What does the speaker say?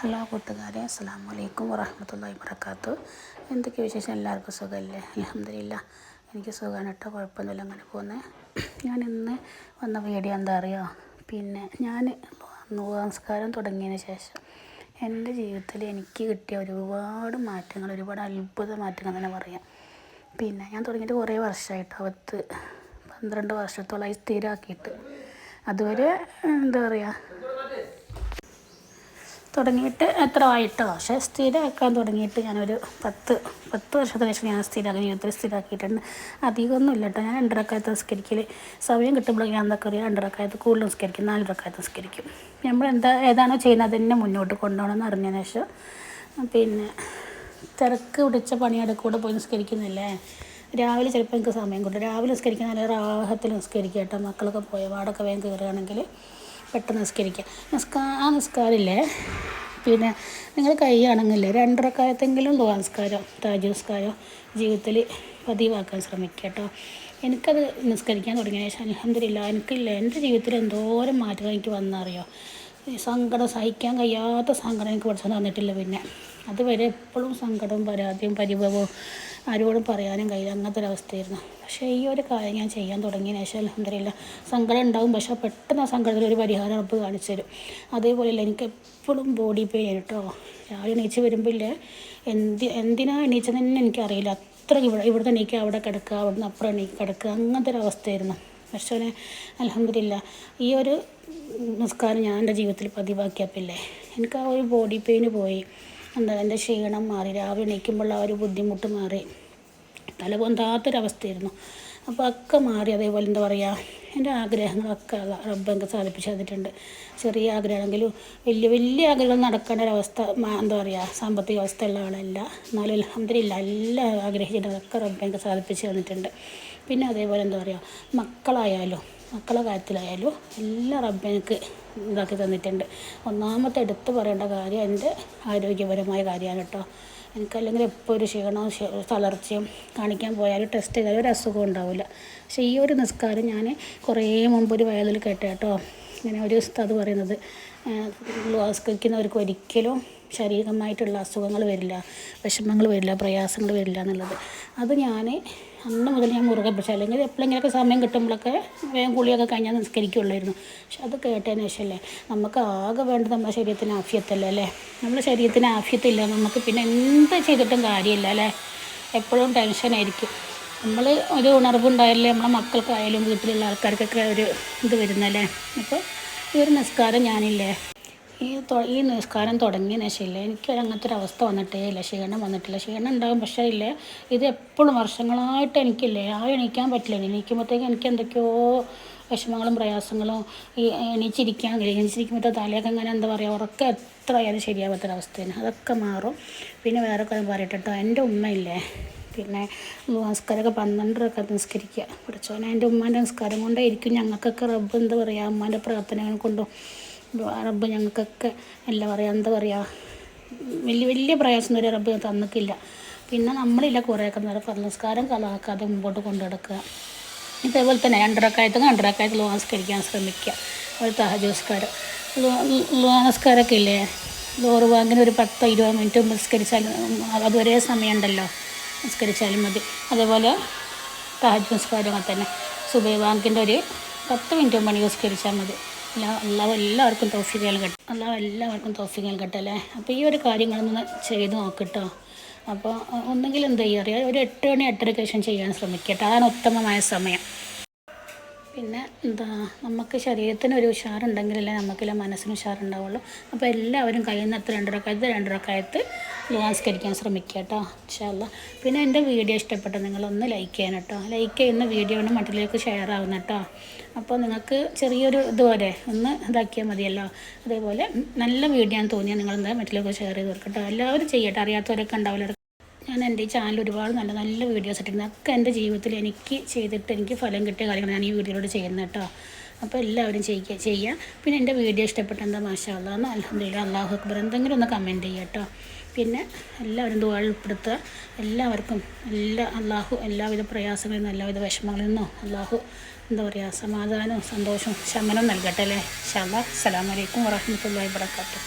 Hello കൂട്ടുകാരെ അസ്സാം വലൈക്കും വറഹമത്തല്ലാ വർക്കാത്തു എന്തൊക്കെ വിശേഷം? എല്ലാവർക്കും സുഖമല്ലേ? അലഹമില്ല എനിക്ക് സുഖമാണ് കേട്ടോ കുഴപ്പമൊന്നുമില്ല. അങ്ങനെ പോകുന്നത് ഞാൻ ഇന്ന് വന്ന വീഡിയോ എന്താ അറിയോ? പിന്നെ ഞാൻ നമസ്കാരം തുടങ്ങിയതിന് ശേഷം എന്റെ ജീവിതത്തിൽ എനിക്ക് കിട്ടിയ ഒരുപാട് മാറ്റങ്ങൾ ഒരുപാട് അത്ഭുത മാറ്റങ്ങൾ തന്നെ പറയാം. പിന്നെ ഞാൻ തുടങ്ങിയിട്ട് കുറേ വർഷമായിട്ട് പത്ത് പന്ത്രണ്ട് വർഷത്തോളമായി സ്ഥിരമാക്കിയിട്ട്. അതുവരെ എന്താ പറയുക തുടങ്ങിയിട്ട് എത്ര ആയിട്ടോ? പക്ഷേ സ്ഥിരമാക്കാൻ തുടങ്ങിയിട്ട് ഞാനൊരു പത്ത് പത്ത് വർഷത്തിന് ശേഷം ഞാൻ സ്ഥിരമാക്കി ജീവിതത്തിൽ സ്ഥിരമാക്കിയിട്ടുണ്ട്. അധികമൊന്നും ഇല്ല കേട്ടോ. ഞാൻ രണ്ടരക്കായത്ത് നിസ്കരിക്കൽ സമയം കിട്ടുമ്പോൾ ഞാൻ എന്താ പറയുക രണ്ടരക്കായത്ത് കൂടുതൽ നിസ്കരിക്കും നാല് സംസ്കരിക്കും നമ്മൾ എന്താ ഏതാണോ ചെയ്യുന്നത് അതിനെ മുന്നോട്ട് കൊണ്ടുപോകണമെന്ന് അറിഞ്ഞതിന് ശേഷം പിന്നെ തിരക്ക് പിടിച്ച പണിയുടെ കൂടെ പോയി നിസ്കരിക്കുന്നില്ലേ? രാവിലെ ചിലപ്പോൾ എനിക്ക് സമയം കിട്ടും. രാവിലെ നിസ്കരിക്കാൻ നല്ല റാഹത്തിൽ നിസ്കരിക്കുക കേട്ടോ. മക്കളൊക്കെ പോയ വാടൊക്കെ വേഗം കയറുകയാണെങ്കിൽ പെട്ടെന്ന് നിസ്കരിക്കുക നിസ്കാ ആ നിസ്കാരമില്ലേ? പിന്നെ നിങ്ങൾ കൈയാണെങ്കിൽ രണ്ടരക്കാലത്തെങ്കിലും ദുവാ നിസ്കാരം താജ് നിസ്കാരം ജീവിതത്തിൽ പതിവാക്കാൻ ശ്രമിക്കുക കേട്ടോ. എനിക്കത് നിസ്കരിക്കാൻ തുടങ്ങിയ ശേഷം അലഹമില്ല എനിക്കില്ല. എന്റെ ജീവിതത്തിൽ എന്തോരം മാറ്റം എനിക്ക് വന്നറിയോ? സങ്കടം സഹിക്കാൻ കഴിയാത്ത സങ്കടം എനിക്ക് പഠിച്ചു തന്നിട്ടില്ല പിന്നെ. അതുവരെ എപ്പോഴും സങ്കടവും പരാതിയും പരിഭവവും ആരോടും പറയാനും കഴിയില്ല. അങ്ങനത്തെ ഒരവസ്ഥയായിരുന്നു പക്ഷേ ഈ ഒരു കാര്യം ഞാൻ ചെയ്യാൻ തുടങ്ങിയ ശേഷം അലഹമില്ല സങ്കടം ഉണ്ടാവും. പക്ഷേ പെട്ടെന്ന് ആ സങ്കടത്തിൽ ഒരു പരിഹാരം ഉറപ്പ് കാണിച്ചു തരും. അതേപോലെയല്ല എനിക്ക് എപ്പോഴും ബോഡി പെയിൻ കേട്ടോ രാവിലെ എണീച്ച് വരുമ്പോൾ ഇല്ലേ എന്തി എന്തിനാണ് എണീച്ചതെന്ന് എനിക്കറിയില്ല. അത്ര ഇവിടെ തന്നെ എണീക്കുക അവിടെ കിടക്കുക അവിടുന്ന് അപ്പുറം എണീക്കുക കിടക്കുക അങ്ങനത്തെ ഒരു അവസ്ഥയായിരുന്നു. പക്ഷേ അലഹമില്ല ഈ ഒരു നിസ്കാരം ഞാൻ എന്റെ ജീവിതത്തിൽ പതിവാക്കിയപ്പില്ലേ? എനിക്ക് ആ ഒരു ബോഡി പെയിന് പോയി. എന്താ എന്റെ ക്ഷീണം മാറി. രാവിലെ എണീക്കുമ്പോൾ ആ ഒരു ബുദ്ധിമുട്ട് മാറി. തല പൊന്താത്തൊരവസ്ഥയായിരുന്നു അപ്പോൾ ഒക്കെ മാറി. അതേപോലെ എന്താ പറയുക എന്റെ ആഗ്രഹങ്ങളൊക്കെ റബ്ബ് എനിക്ക് സാധിപ്പിച്ച് തന്നിട്ടുണ്ട് ചെറിയ ആഗ്രഹമാണെങ്കിലും വലിയ വലിയ ആഗ്രഹങ്ങൾ നടക്കേണ്ട ഒരവസ്ഥ എന്താ പറയുക സാമ്പത്തിക അവസ്ഥ ഉള്ള ആളല്ല എന്നാലും അലഹമ്മദില്ല എല്ലാം ആഗ്രഹിച്ചിട്ടൊക്കെ റബ്ബ് എനിക്ക് സാധിപ്പിച്ച് തന്നിട്ടുണ്ട്. പിന്നെ അതേപോലെ എന്താ പറയുക മക്കളായാലും മക്കളെ കാര്യത്തിലായാലും എല്ലാം റബ്ബ് എനിക്ക് ഇതാക്കി തന്നിട്ടുണ്ട്. ഒന്നാമത്തെ എടുത്ത് പറയേണ്ട കാര്യം എന്റെ ആരോഗ്യപരമായ കാര്യമാണ് കേട്ടോ. എനിക്കല്ലെങ്കിൽ എപ്പോൾ ഒരു ക്ഷീണവും തളർച്ചയും കാണിക്കാൻ പോയാലും ടെസ്റ്റ് ചെയ്താലും ഒരു അസുഖം ഉണ്ടാവില്ല. പക്ഷേ ഈ ഒരു നിസ്കാരം ഞാൻ കുറേ മുമ്പ് ഒരു വയലിൽ കേട്ട. ഇങ്ങനെ ഒരു ഉസ്താദ് പറയുന്നത് നിസ്കരിക്കുന്നവർക്ക് ഒരിക്കലും ശാരീരികമായിട്ടുള്ള അസുഖങ്ങൾ വരില്ല വിഷമങ്ങൾ വരില്ല പ്രയാസങ്ങൾ വരില്ല എന്നുള്ളത്. അത് ഞാൻ അന്ന് മുതൽ ഞാൻ മുറുകെ പിടിച്ചു അല്ലെങ്കിൽ എപ്പോഴെങ്കിലൊക്കെ സമയം കിട്ടുമ്പോഴൊക്കെ വേഗം കുളിയൊക്കെ കഴിഞ്ഞാൽ നിസ്കരിക്കുള്ളായിരുന്നു പക്ഷെ അത് കേട്ടതിന് ശേഷമല്ലേ? നമുക്ക് ആകെ വേണ്ടത് നമ്മുടെ ശരീരത്തിന് ആഫ്യത്തല്ല അല്ലേ? നമ്മുടെ ശരീരത്തിന് ആഫ്യത്തില്ല. നമുക്ക് പിന്നെ എന്ത് ചെയ്തിട്ടും കാര്യമില്ല അല്ലേ? എപ്പോഴും ടെൻഷനായിരിക്കും നമ്മൾ ഒരു ഉണർവുണ്ടായാലേ നമ്മളെ മക്കൾക്കായാലും വീട്ടിലുള്ള ആൾക്കാർക്കൊക്കെ ഒരു ഇത് വരുന്നല്ലേ അപ്പോൾ ഈ ഒരു നിസ്കാരം ഞാനില്ലേ? ഈ ഈ നിസ്കാരം തുടങ്ങിയതിന് ശേഷമില്ലേ എനിക്ക് അങ്ങനത്തെ ഒരു അവസ്ഥ വന്നിട്ടേ ഇല്ല. ക്ഷീണം വന്നിട്ടില്ല. ക്ഷീണം ഉണ്ടാകും പക്ഷേ ഇല്ല. ഇത് എപ്പോഴും വർഷങ്ങളായിട്ട് എനിക്കില്ലേ ആ എണീക്കാൻ പറ്റില്ല. എണീക്കുമ്പോഴത്തേക്ക് എനിക്ക് എന്തൊക്കെയോ വിഷമങ്ങളും പ്രയാസങ്ങളും ഈ എണീച്ചിരിക്കാൻ എണീച്ചിരിക്കുമ്പോഴത്തെ തലയൊക്കെ അങ്ങനെ എന്താ പറയുക ഉറക്കം എത്ര ആയാലും ശരിയാവാത്തൊരവസ്ഥയാണ്. അതൊക്കെ മാറും. പിന്നെ വേറെ കാര്യം പറയട്ടെ കേട്ടോ എന്റെ ഉമ്മയില്ലേ പിന്നെ നമസ്കാരമൊക്കെ പന്ത്രണ്ടരൊക്കെ നിസ്കരിക്കുക. പഠിച്ചോനെ എന്റെ ഉമ്മാന്റെ നിസ്കാരം കൊണ്ടായിരിക്കും ഞങ്ങൾക്കൊക്കെ റബ്ബ് എന്താ പറയുക ഉമ്മാന്റെ പ്രാർത്ഥനകൾ കൊണ്ടും റബ്ബ് ഞങ്ങൾക്കൊക്കെ എന്താ പറയുക എന്താ പറയുക വലിയ വലിയ പ്രയാസം വരെ റബ്ബ് തന്നിക്കില്ല പിന്നെ നമ്മളില്ല കുറേയൊക്കെ നേരം നിസ്കാരം കലാക്കാതെ മുമ്പോട്ട് കൊണ്ടു നടക്കുക. ഇതേപോലെ തന്നെ രണ്ടരക്കായത്ത് രണ്ടരക്കായത്തിൽ ലോനസ്കരിക്കാൻ ശ്രമിക്കുക. ഒരു തഹജോസ്കാരം. നിസ്കാരം ലോനസ്കാരമൊക്കെ ഇല്ലേ? ലോറ് വാങ്ങിന് ഒരു പത്തോ ഇരുപത് മിനിറ്റ് നിസ്കരിച്ചാൽ അത് ഒരേ സമയമുണ്ടല്ലോ. നിസ്കരിച്ചാലും മതി. അതേപോലെ തഹജ് നിസ്കാരമൊക്കെ തന്നെ. സുബൈ ബാങ്കിന്റെ ഒരു പത്ത് മിനിറ്റ് മണി നിസ്കരിച്ചാൽ മതി. അല്ലാതെ എല്ലാവർക്കും തോഫിക്കൽ നൽകട്ടെ അല്ലാതെ എല്ലാവർക്കും തോഫിക്കൽ കെട്ടല്ലേ? അപ്പോൾ ഈ ഒരു കാര്യങ്ങളൊന്ന് ചെയ്ത് നോക്കിട്ടോ. അപ്പോൾ ഒന്നെങ്കിലും എന്താ ചെയ്യുക അറിയാം? ഒരു എട്ട് മണി എട്ടരയ്ക്ക് ചെയ്യാൻ ശ്രമിക്കട്ടെ അതാണ് ഉത്തമമായ സമയം. പിന്നെ എന്താ? നമുക്ക് ശരീരത്തിന് ഒരു ഉഷാറുണ്ടെങ്കിലല്ലേ നമുക്കില്ല മനസ്സിന് ഉഷാറുണ്ടാവുള്ളൂ. അപ്പോൾ എല്ലാവരും കഴിയുന്നത്ര രണ്ടരക്കായത്ത് രണ്ടരക്കായത്ത് നമസ്കരിക്കാൻ ശ്രമിക്കുക കേട്ടോ ഇൻഷാല്ല പിന്നെ എന്റെ വീഡിയോ ഇഷ്ടപ്പെട്ട നിങ്ങളൊന്ന് ലൈക്ക് ചെയ്യണം കേട്ടോ. ലൈക്ക് ചെയ്യുന്ന വീഡിയോ ആണ് മറ്റുള്ളവർക്ക് ഷെയർ ആവുന്ന കേട്ടോ. അപ്പോൾ നിങ്ങൾക്ക് ചെറിയൊരു ഇതുപോലെ ഒന്ന് ഇതാക്കിയാൽ മതിയല്ലോ. അതേപോലെ നല്ല വീഡിയോ ആണെന്ന് തോന്നിയാൽ നിങ്ങൾ എന്താ മറ്റുള്ളവർക്ക് ഷെയർ ചെയ്ത് കൊടുക്കട്ടോ എല്ലാവരും ചെയ്യട്ടെ അറിയാത്തവരൊക്കെ ഉണ്ടാവില്ല. ഞാൻ എന്റെ ഈ ചാനൽ ഒരുപാട് നല്ല നല്ല വീഡിയോസ് ഇട്ടിരുന്നു. ഒക്കെ എന്റെ ജീവിതത്തിൽ എനിക്ക് ചെയ്തിട്ട് എനിക്ക് ഫലം കിട്ടിയ കാര്യങ്ങൾ ഞാൻ ഈ വീഡിയോയിലൂടെ ചെയ്യുന്നത് കേട്ടോ. അപ്പോൾ എല്ലാവരും ചെയ്യുക ചെയ്യുക പിന്നെ എന്റെ വീഡിയോ ഇഷ്ടപ്പെട്ടെന്താ എന്താ മാഷാ അള്ളാന്ന് അലഹദില്ല അള്ളാഹു അക്ബർ. എന്തെങ്കിലും ഒന്ന് കമന്റ് ചെയ്യുക കേട്ടോ പിന്നെ എല്ലാവരും ദുവാൾ ഉൾപ്പെടുത്തുക. എല്ലാവർക്കും എല്ലാ അള്ളാഹു എല്ലാവിധ പ്രയാസങ്ങളിൽ നിന്നും എല്ലാവിധ വിഷമങ്ങളിൽ നിന്നും അള്ളാഹു എന്താ പറയുക സമാധാനവും സന്തോഷവും ശമനം നൽകട്ടെ അല്ലേ? ഷാ അസ്സാം വലൈക്കും വാഹമത്തല്ലാ വാബർക്കാത്തു